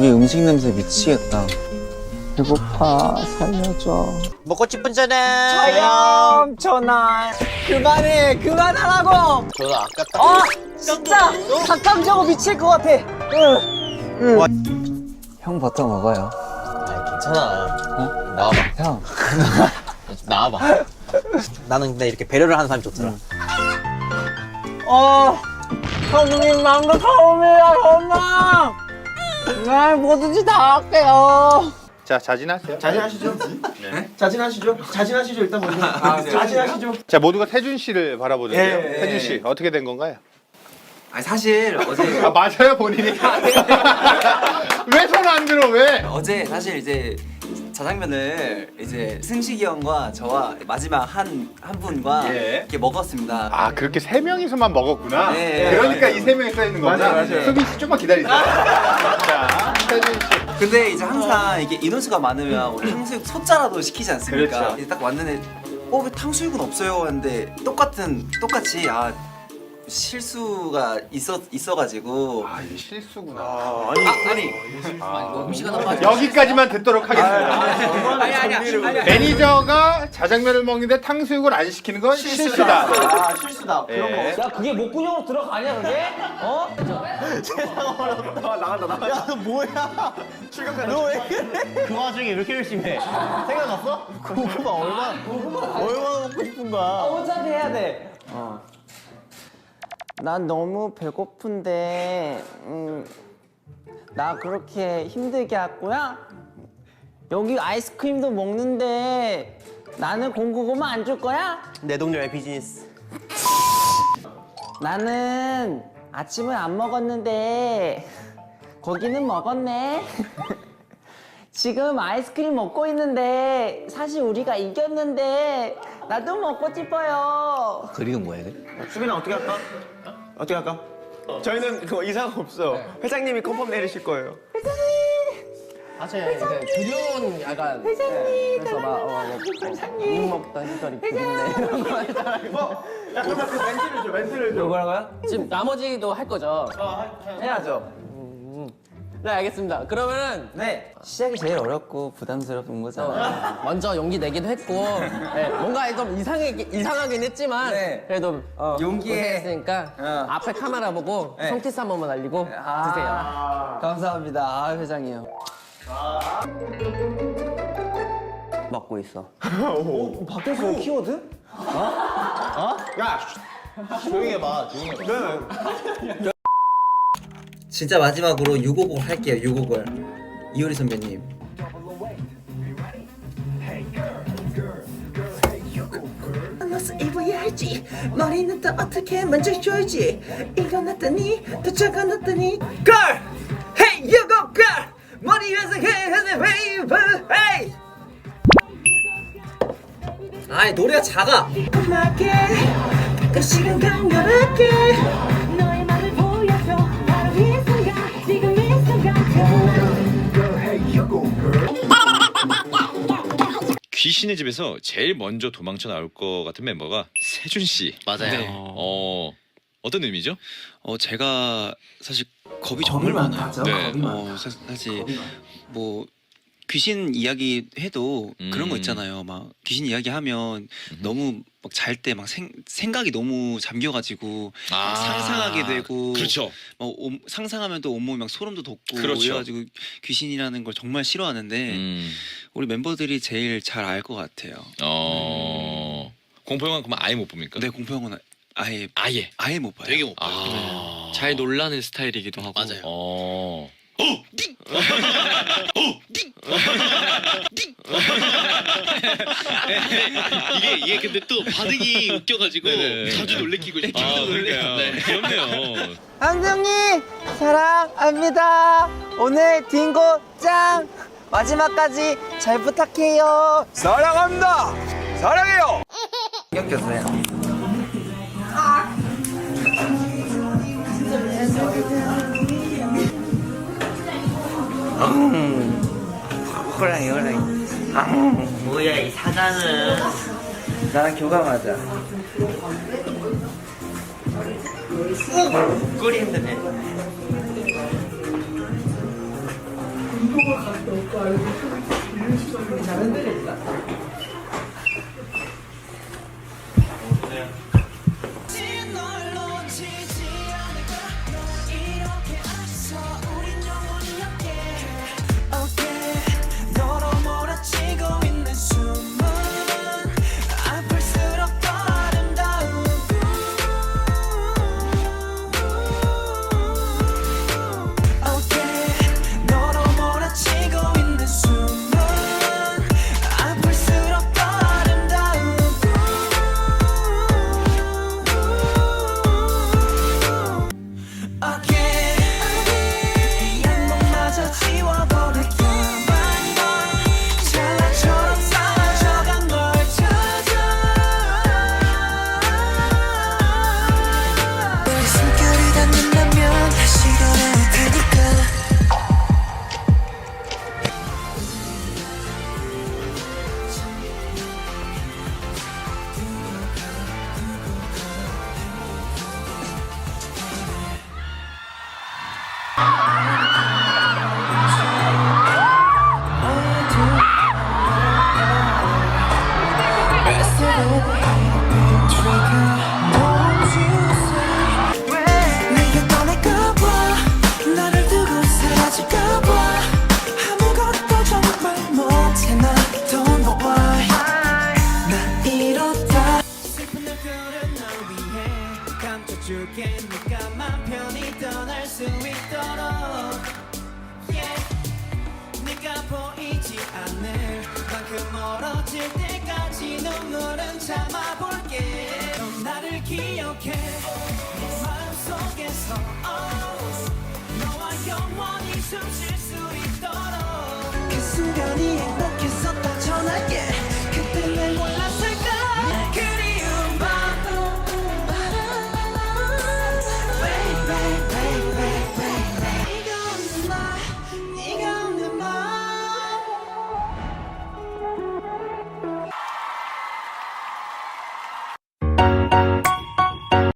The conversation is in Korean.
여기 음식 냄새 미치겠다. 배고파, 살려줘. 먹고 싶은 전화. 자영, 전화. 그만해, 그만하라고! 저도 아까 딱. 아, 진짜! 닭강정어 미칠 것 같아. 형 버터 먹어요. 아, 괜찮아. 나와봐. 형. 나와봐. 나는 근데 이렇게 배려를 하는 사람이 좋더라. 어, 형님 마음도 처음이야, 엄마! 네, 뭐든지 다 할게요. 자 자진하세요. 자진하시죠. 네. 자진하시죠. 자진하시죠 일단 먼저. 자진하시죠. 자 모두가 태준 씨를 바라보는데요. 예, 예, 태준 예. 씨 어떻게 된 건가요? 아니 사실 어제 아 맞아요 본인이. 왜 손 안 들어 왜? 어제 사실 이제 자장면을 이제 승식이 형과 저와 마지막 한 한 분과 예. 이렇게 먹었습니다. 아 그렇게 세 명이서만 먹었구나. 네, 그러니까 맞아요. 이 세 명이 써 있는 거구나. 맞아요, 맞아요. 수빈 씨 좀만 기다리세요. 자 씨. 근데 이제 항상 이게 인원수가 많으면 우리 탕수육 소자라도 시키지 않습니까? 그렇죠. 이제 딱 왔는데 어 왜 탕수육은 없어요? 했는데 똑같은 똑같이 아 실수가 있어 있어가지고 아 이게 실수구나. 아니 아니 여기까지만 듣도록 하겠습니다. 아니 아니 아니 매니저가 자장면을 먹는데 탕수육을 안 시키는 건 실수다. 아 실수다. 그런 거 예. 없어. 야, 그게 목구멍으로 들어가냐, 그게? 어? 아, 나간다 나간다. 야 뭐야? 출격한다. 너왜 그래? 그 와중에 왜 이렇게 열심히 해? 생각났어? 고구마 얼마 얼마나 먹고 싶은 거야? 어차피 해야 돼. 어. 난 너무 배고픈데, 음, 나 그렇게 힘들게 할 거야? 여기 아이스크림도 먹는데 나는 공구구만 안 줄 거야? 내 동료의 비즈니스. 나는 아침을 안 먹었는데 거기는 먹었네. 지금 아이스크림 먹고 있는데 사실 우리가 이겼는데 나도 먹고 싶어요. 그리는 거야, 이게? 수빈아 어떻게 할까? 어떻게 할까? 저희는 그거 이상 없어. 회장님이 컨펌 내리실 거예요. 사실 그 두려운 약간 회장님 그래서 막 어, 뭐, 어, 못 먹던 시절이 부린데 이런 거 하잖아요. 야 그러면 그 멘트를 줘 멘트를 줘. 뭐라고요? 지금 나머지도 할 거죠? 해야죠. 네 알겠습니다. 그러면은 네. 시작이 제일 어렵고 부담스러운 거잖아요. 먼저 용기 내기도 했고 네, 뭔가 좀 이상하게 이상하긴 했지만 네. 그래도 어, 용기에 했으니까 어. 앞에 카메라 보고 네. 손키스 한 번만 날리고 아, 감사합니다. 아, 회장이요. 먹고 있어. 오, 바뀌었어요, 키워드? 조용히 해봐. 조용히 해봐. 진짜 마지막으로 650 할게요 650 이효리 선배님. 입어야 할지. 머리는 또 어떻게 만져줘야지. 저거 놨더니 Girl! Hey you go girl! 머리 위에서 해야 wave Hey! 아이 노래가 작아. 음악에 가끔씩은 강렬하게 신의 집에서 제일 먼저 도망쳐 나올 것 같은 멤버가 세준 씨. 맞아요. 어 어떤 의미죠? 어 제가 사실 겁이 정말 많아요. 네. 어 사, 사실 뭐 귀신 이야기 해도 그런 거 음. 있잖아요. 막 귀신 이야기 하면 너무 막 잘 때 막 생각이 너무 잠겨가지고 아, 상상하게 되고 그렇죠. 막 온- 상상하면 또 온몸이 막 소름도 돋고 그렇죠. 이래가지고 귀신이라는 걸 정말 싫어하는데 음. 우리 멤버들이 제일 잘 알 것 같아요. 어 공포 영화 그러면 아예 못 봅니까? 네 공포영화는 아예 아예. 아예 못 봐요. 되게 못 봐요. 아. 잘 놀라는 스타일이기도 하고 맞아요. 어. 이게, 이게 근데 또 반응이 웃겨가지고 네네. 자주 놀래키고 싶어. 아 그러니까요. 귀엽네요. 안정님 사랑합니다. 오늘 딩고 짱 마지막까지 잘 부탁해요. 사랑합니다. 사랑해요. 꼈어요. 호랑이 호랑이. 뭐야 이 사자는? 나랑 교감하자. 꿀이 힘드네. 운동을 갔다 올거 아니고 이런 식으로 잘안 되겠다. 너는 참아볼게. 넌 나를 기억해. 내 마음속에서